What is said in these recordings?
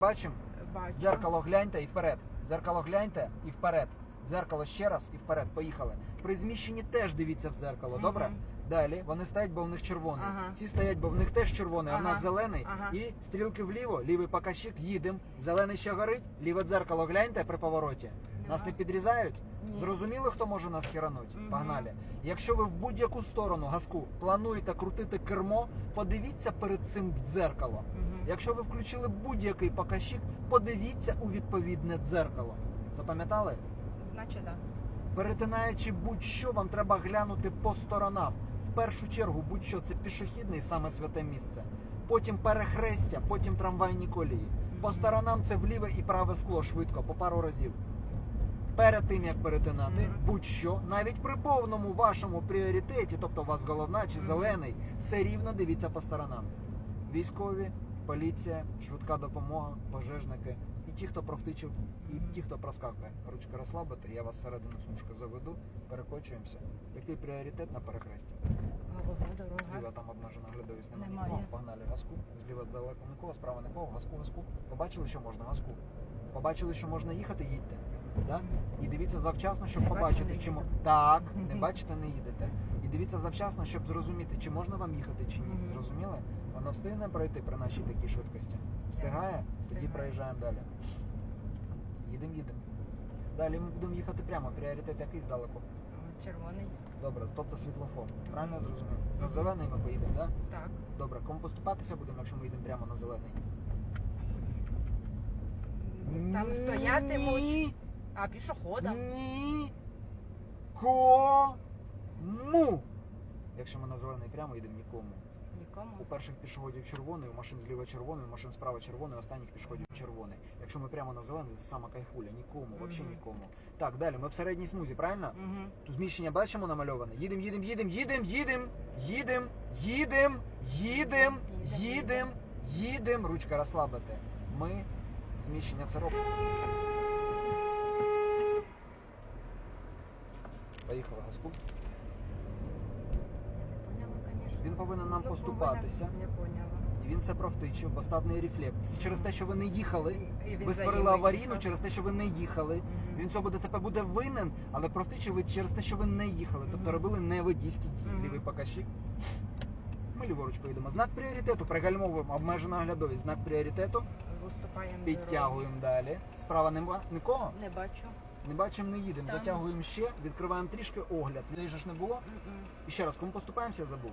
Бачимо? Бачу. Дзеркало гляньте і вперед. Дзеркало гляньте і вперед. Дзеркало ще раз і вперед. Поїхали. При зміщенні теж дивіться в дзеркало, Мгм. добре? Далі вони стоять, бо в них червоний. Ага. Ці стоять, бо в них теж червоний, а в нас зелений. Ага. І стрілки вліво, лівий показчик, їдемо. Зелений ще горить, ліве дзеркало гляньте при повороті. Нас не підрізають? Ні. Зрозуміло, хто може нас херануть? Мгм. Погнали. Якщо ви в будь-яку сторону газку плануєте крутити кермо, подивіться перед цим в дзеркало. Мгм. Якщо ви включили будь-який показчик, подивіться у відповідне дзеркало. Запам'ятали? Значить, так. Перетинаючи будь-що, вам треба глянути по сторонам. В першу чергу, будь-що це пішохідне і саме святе місце. Потім перехрестя, потім трамвайні колії. По сторонам це вліве і праве скло швидко, по пару разів. Перед тим як перетинати, будь-що, навіть при повному вашому пріоритеті, тобто у вас головна чи зелений, все рівно дивіться по сторонам. Військові, поліція, швидка допомога, пожежники і ті, хто провтичив, і ті, хто проскакує. Ручки розслабити, я вас середину смужки заведу, перекочуємося. Який пріоритет на перехресті? Головна Зліва там обмежена глядовість немає. Немає. нікого. Погнали газку. Зліва далеко нікого, справа нікого, газку, газку. Побачили, що можна, газку. Побачили, що можна їхати, їдьте. Да? І дивіться завчасно, щоб побачити, їду. так, не бачите, не їдете. І дивіться завчасно, щоб зрозуміти, чи можна вам їхати, чи ні. Мгм. Зрозуміли? Воно встигне пройти при нашій такій швидкості. Встигає? Тоді Встигає. проїжджаємо далі. Їдемо, їдемо. Далі ми будемо їхати прямо. Пріоритет який здалеку. Червоний. Добре, тобто світлофор. Правильно я зрозумів? На зелений ми поїдемо, так? Да? Так. Добре, кому поступатися будемо, якщо ми йдемо прямо на зелений? Там стоятимуть. Ні. А пішоходам. Ні. Кому? Якщо ми на зелений прямо йдемо нікому. Нікому. У перших пішоходів червоний, у машин зліва червоний, у машин справа червоний, у останніх пішоходів червоний. Якщо ми прямо на зелений, це сама кайфуля, нікому, взагалі Мгм. нікому. Так, далі, ми в середній смузі, правильно? Угу. Тут зміщення бачимо намальоване. Їдем, їдем, їдем, їдем, їдем, їдем, їдем, їдем, їдем, їдем. Ручка розслабити. Ми зміщення це робимо. Поїхали газку. Поняла, звісно. Він повинен нам поступатися. повинен, поняла. І він це провтичив, бо статний рефлекс. Через те, що ви не їхали. І він Ви створили аварійну через те, що ви не їхали. Мгм. Він цього буде тепер буде винен, але провтичив ви через те, що ви не їхали. Тобто Мгм. робили не водійські дії. Мгм. Лівий показчик. Ми ліворуч поїдемо. Знак пріоритету пригальмовуємо обмежена оглядовість. Знак пріоритету. Виступаємо. Підтягуємо далі. Справа нема нікого. Не бачу. Не бачимо, не їдемо. Там. Затягуємо ще, відкриваємо трішки огляд. Людей же ж не було. Мгм. І ще раз, кому поступаємося, я забув.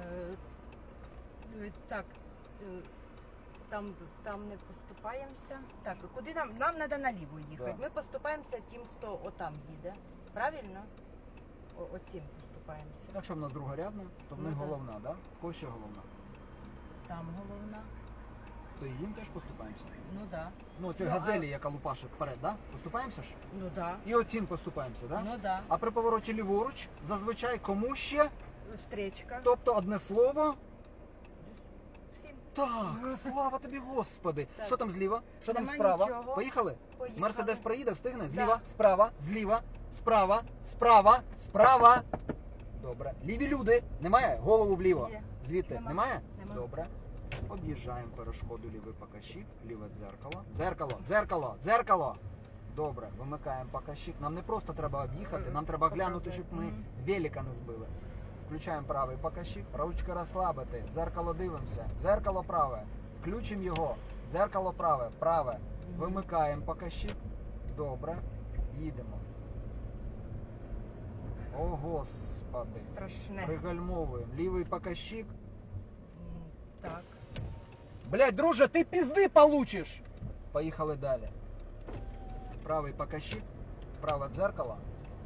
Е, Так, е, там, там не поступаємося. Так, куди нам? Нам треба наліво їхати. Да. Ми поступаємося тим, хто отам їде. Правильно? О, оцим поступаємося. Якщо в нас другорядна, то в Ну, них да. головна, да? В Кого ще головна? Там головна. То і їм теж поступаємося. Ну да. Ну, цій Ну, а- газелі, яка лупаше вперед, да? Поступаємося ж? Ну да. І оцім поступаємося, да? Ну да. А при повороті ліворуч зазвичай кому ще? Стрічка. Тобто одне слово. Всім. Так, слава тобі, господи. Так. Що там зліва? Що там справа? нічого. Поїхали? Поїхали. Мерседес проїде, встигне? Да. Зліва, справа, зліва, справа, справа, справа. Добре. Ліві люди. Немає? Голову вліво. Є. Звідти Нема. немає? Нема. Добре. Об'їжджаємо перешкоду лівий покащик, ліве дзеркало. Дзеркало, дзеркало, дзеркало. Добре, вимикаємо покащик. Нам не просто треба об'їхати, нам треба глянути, щоб ми Мгм. велика не збили. Включаємо правий покащик, ручки розслабити, дзеркало дивимося, дзеркало праве, включимо його, дзеркало праве, праве, вимикаємо покащик. Добре, їдемо. О, господи. Страшне. Пригальмовуємо. Лівий покащик. Так. Блять, друже, ти пізди получиш. Поїхали далі. Правий покащик, праве дзеркало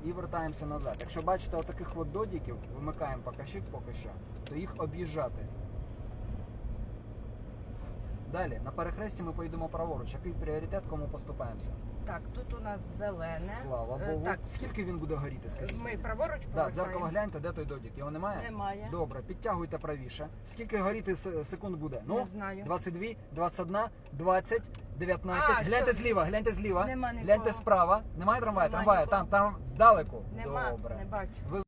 і вертаємося назад. Якщо бачите отаких от додіків, вимикаємо покащик поки що, то їх об'їжджати. Далі, на перехресті ми поїдемо праворуч. Який пріоритет, кому поступаємося? Так, тут у нас зелене. Слава Е, Богу. Так, Скільки він буде горіти, скажіть? ми праворуч Да, повертаємо. дзеркало гляньте, де той додік? Його немає? Немає. Добре, підтягуйте правіше. Скільки горіти секунд буде? Не Ну, знаю. 22, 21, 20, 19. А, гляньте що? зліва, гляньте зліва. Нема нікого. Гляньте справа. Немає трамвая? Нема Трамвая, нікого. там, там здалеку. Нема, Добре. не бачу. Ви